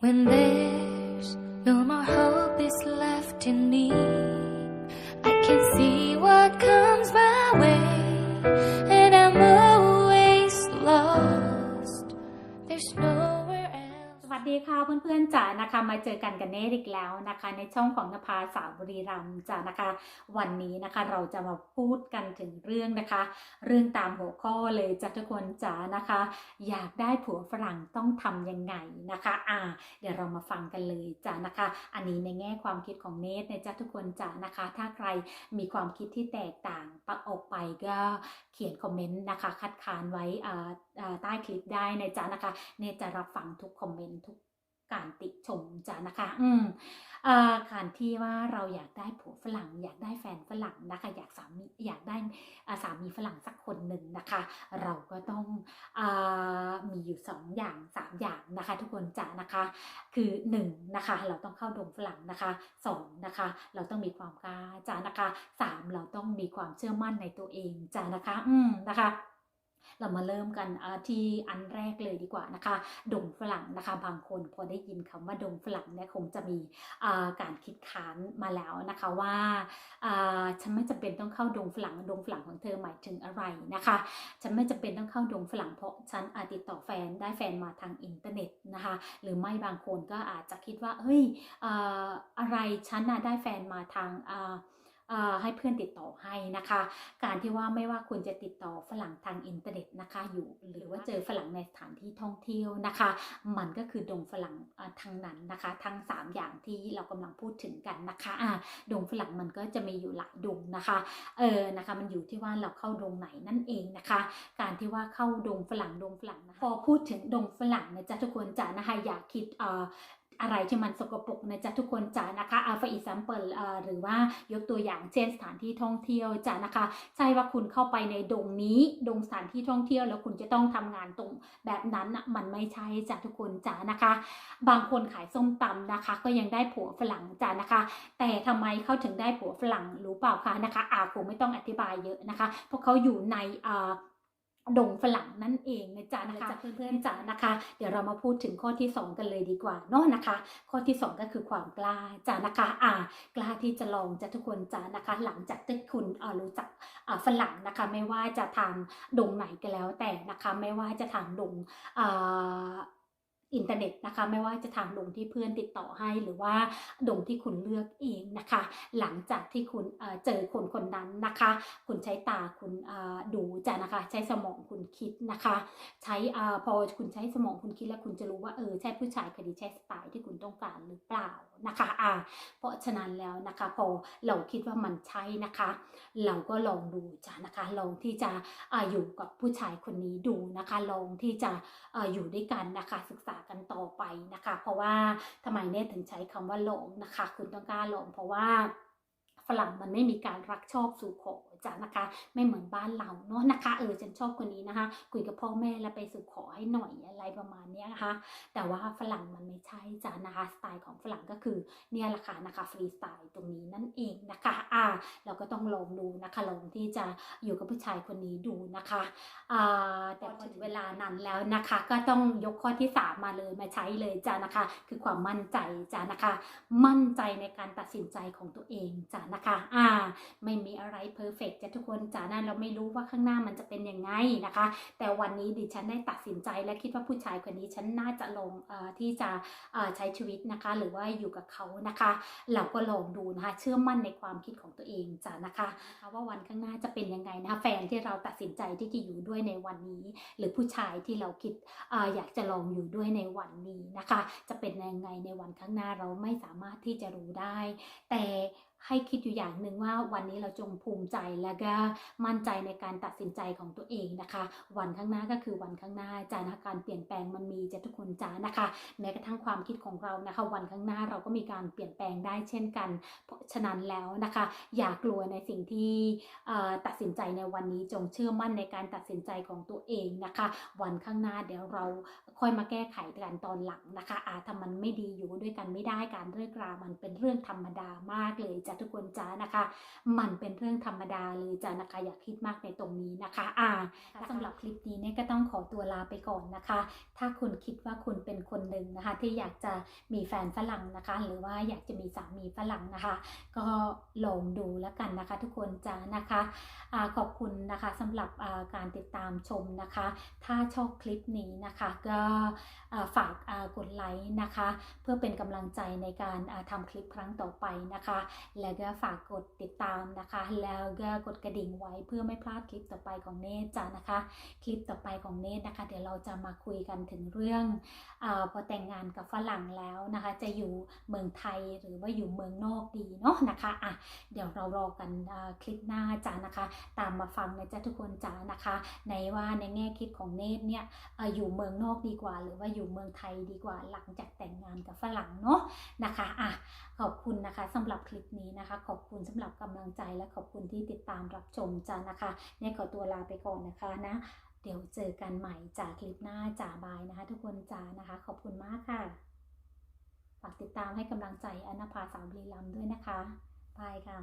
When there's no more hope is left in me, I can see what comes my เพื่อนๆจ๋านะคะมาเจอกันกันเนตอีกแล้วนะคะ ในช่องของนภาสาวบุรีรัมจ๋านะคะ วันนี้นะคะเราจะมาพูดกันถึงเรื่องนะคะ เรื่องตามหัวข้อเลยจ้ะทุกคนจ๋านะคะ อยากได้ผัวฝรั่งต้องทำยังไงนะคะ อ่า เดี๋ยวเรามาฟังกันเลยจ้ะนะคะ อันนี้ในแง่ความคิดของเนทนะจ๊ะทุกคนจ๋านะคะ ถ้าใครมีความคิดที่แตกต่างปะออกไปก็เขียนคอมเมนต์นะคะ คัดค้านไว้อ่าใต้คลิปได้นะจ๊ะนะคะ เนทจะรับฟังทุกคอมเมนต์ทุก การติชมจ้ะนะคะ อืมอการที่ว่าเราอยากได้ผัวฝรั่ง อยากได้แฟนฝรั่งนะคะ อยากสามีอยากได้สามีฝรั่งสักคนหนึ่งนะคะ เราก็ต้องอมีอยู่สองอย่างสามอย่างนะคะ ทุกคนจ้ะนะคะ คือหนึ่งนะคะเราต้องเข้าดงฝรั่งนะคะสองนะคะเราต้องมีความกล้าจ้ะนะคะสามเราต้องมีความเชื่อมั่นในตัวเองจ้ะนะคะ อืมนะคะ เรามาเริ่มกันที่อันแรกเลยดีกว่านะคะ ดงฝรั่งนะคะ บางคนพอได้ยินคำว่าดงฝรั่งเนี่ยคงจะมีาการคิดค้านมาแล้วนะคะว่าาฉันไม่จำเป็นต้องเข้าดงฝรั่งดงฝรั่งของเธอหมายถึงอะไรนะคะ ฉันไม่จำเป็นต้องเข้าดงฝรั่งเพราะฉันอาจติดต่อแฟนได้แฟนมาทางอินเทอร์เน็ตนะคะ หรือไม่บางคนก็อาจจะคิดว่าเฮ้ยออะไรฉันน่ะได้แฟนมาทางอ่า ให้เพื่อนติดต่อให้นะคะ การที่ว่าไม่ว่าคุณจะติดต่อฝรั่งทางอินเทอร์เน็ตนะคะ อยู่หรือว่าเจอฝรั่งในสถานที่ท่องเที่ยวนะคะ มันก็คือดงฝรั่งทางนั้นนะคะ ทั้ง 3 อย่างที่เรากำลังพูดถึงกันนะคะอ่าดงฝรั่งมันก็จะมีอยู่หลายดงนะคะเออนะคะ มันอยู่ที่ว่าเราเข้าดงไหนนั่นเองนะคะ การที่ว่าเข้าดงฝรั่งดงฝรั่งนะะพอพูดถึงดงฝรั่งนะจ๊ะทุกคนจ๋านะคะอย่าคิดเอ่อ อะไรที่มันสกปรกนะจ๊ะทุกคนจ๋านะคะอาฟอีซัมเปิลหรือว่ายกตัวอย่างเช่นสถานที่ท่องเที่ยวจ๋านะคะ ใช่ว่าคุณเข้าไปในดงนี้ดงสถานที่ท่องเที่ยว แล้วคุณจะต้องทำงานตรงแบบนั้นน่ะมันไม่ใช่จ้ะทุกคนจ๋านะคะ บางคนขายส้มตำนะคะ ก็ยังได้ผัวฝรั่งจ้ะนะคะ แต่ทำไมเขาถึงได้ผัวฝรั่งรู้เปล่าคะนะคะอาคงไม่ต้องอธิบายเยอะนะคะ เพราะเขาอยู่ในอ่า ดงฝรั่งนั่นเองนะจ๊ะนะคะเพื่อนๆจ๋านะคะ เดี๋ยวเรามาพูดถึงข้อที่ 2 กันเลยดีกว่าเนาะนะคะ ข้อที่ 2 ก็คือความกล้าจ้ะนะคะอ่ากล้าที่จะลองจะทุกคนจ้ะนะคะ หลังจากที่คุณเอ่อรู้จักอ่าฝรั่งนะคะ ไม่ว่าจะทางดงไหนก็แล้วแต่นะคะ ไม่ว่าจะทางดงอ่าอิน เทอร์เน็ตนะคะ ไม่ว่าจะทางดงที่เพื่อนติดต่อให้หรือว่าดงที่คุณเลือกเองนะคะ หลังจากที่คุณเจอคนคนนั้นนะคะ คุณใช้ตาคุณดูจะนะคะใช้สมองคุณคิดนะคะ ใช้พอคุณใช้สมองคุณคิดแล้วคุณจะรู้ว่าเออใช่ผู้ชายคนนี้ใช่สไตล์ที่คุณต้องการหรือเปล่านะคะอ่าเพราะฉะนั้นแล้วนะคะพอเราคิดว่ามันใช่นะคะ เราก็ลองดูจ้ะนะคะลองที่จะออยู่กับผู้ชายคนนี้ดูนะคะ ลองที่จะออยู่ด้วยกันนะคะศึกษากันกันต่อไปนะคะ เพราะว่าทำไมเนี่ยถึงใช้คำว่าหลงนะคะ คุณต้องกล้าลงเพราะว่า ฝรั่งมันไม่มีการรักชอบสู่ขอจ้ะนะคะ ไม่เหมือนบ้านเราเนาะนะคะเออฉันชอบคนนี้นะคะ คุยกับพ่อแม่แล้วไปสู่ขอให้หน่อยอะไรประมาณนี้นะคะ แต่ว่าฝรั่งมันไม่ใช่จ้ะนะคะสไตล์ของฝรั่งก็คือเนี่ยแหละค่ะนะคะฟรีสไตล์ตรงนี้นั่นเองนะคะอ่าเราก็ต้องลองดูนะคะลองที่จะอยู่กับผู้ชายคนนี้ดูนะคะอ่าแต่พอถึงเวลานั้นแล้วนะคะ ก็ต้องยกข้อที่สามมาเลยมาใช้เลยจ้ะนะคะ คือความมั่นใจจ้ะนะคะ มั่นใจในการตัดสินใจของตัวเองจ้ะนะคะ อ่า ไม่มีอะไรเพอร์เฟกจะทุกคนจ้ะนะเราไม่รู้ว่าข้างหน้ามันจะเป็นยังไงนะคะ แต่วันนี้ดิฉันได้ตัดสินใจและคิดว่าผู้ชายคนนี้ฉันน่าจะลงเอ่อที่จะเอ่อใช้ชีวิตนะคะ หรือว่าอยู่กับเขานะคะ เราก็ลองดูนะคะ เชื่อมั่นในความคิดของตัวเองจ้ะนะคะว่าวันข้างหน้าจะเป็นยังไงนะะแฟนที่เราตัดสินใจที่จะอยู่ด้วยในวันนี้ หรือผู้ชายที่เราคิดเอ่ออยากจะลองอยู่ด้วยในวันนี้นะคะ จะเป็นยังไงในวันข้างหน้าเราไม่สามารถที่จะรู้ได้ แต่ ให้คิดอยู่อย่างหนึ่งว่าวันนี้เราจงภูมิใจและก็มั่นใจในการตัดสินใจของตัวเองนะคะ วันข้างหน้าก็คือวันข้างหน้าจานะการเปลี่ยนแปลงมันมีจะทุกคนจ้านะคะ แม้กระทั่งความคิดของเรานะคะ วันข้างหน้าเราก็มีการเปลี่ยนแปลงได้เช่นกัน เพราะฉะนั้นแล้วนะคะ อย่ากลัวในสิ่งที่ตัดสินใจในวันนี้จงเชื่อมั่นในการตัดสินใจของตัวเองนะคะ วันข้างหน้าเดี๋ยวเราค่อยมาแก้ไขกันตอนหลังนะคะอาถ้ามันไม่ดีอยู่ด้วยกันไม่ได้การเลิกรามันเป็นเรื่องธรรมดามากเลยจ้ะทุกคนจ้านะคะ มันเป็นเรื่องธรรมดาเลยจ้านะคะอย่าคิดมากในตรงนี้นะคะอ่าสำหรับคลิปนี้เนี่ยก็ต้องขอตัวลาไปก่อนนะคะ ถ้าคุณคิดว่าคุณเป็นคนหนึ่งนะคะ ที่อยากจะมีแฟนฝรั่งนะคะ หรือว่าอยากจะมีสามีฝรั่งนะคะ ก็ลองดูแล้วกันนะคะ ทุกคนจ้านะคะอาขอบคุณนะคะสำหรับอ่าการติดตามชมนะคะ ถ้าชอบคลิปนี้นะคะก็อ่าฝากอ่ากดไลค์นะคะ เพื่อเป็นกำลังใจในการอ่าทำคลิปครั้งต่อไปนะคะแล้วก็ฝากกดติดตามนะคะ แล้วก็กดกระดิ่งไว้เพื่อไม่พลาดคลิปต่อไปของเนตจ้านะคะ คลิปต่อไปของเนตนะคะ เดี๋ยวเราจะมาคุยกันถึงเรื่องอพอแต่งงานกับฝรั่งแล้วนะคะ จะอยู่เมืองไทยหรือว่าอยู่เมืองนอกดีเนาะนะคะอะเดี๋ยวเรารอกันคลิปหน้าจ้านะคะ ตามมาฟังนะจ๊ะทุกคนจ้านะคะ ในว่าในแง่คิดของเนตเนี่ยอออยู่เมืองนอกดีกว่า หรือว่าอยู่เมืองไทยดีกว่าหลังจากแต่งงานกับฝรั่งเนาะนะคะอะขอบคุณนะคะสำหรับคลิปนี้ี้นะคะ ขอบคุณสำหรับกำลังใจและขอบคุณที่ติดตามรับชมจ้านะคะเนี่ยขอตัวลาไปก่อนนะคะนะ เดี๋ยวเจอกันใหม่จากคลิปหน้าจ่าบายนะคะ ทุกคนจ้านะคะ ขอบคุณมากค่ะฝากติดตามให้กำลังใจอนภาสาวบุรีลัมด้วยนะคะบายค่ะ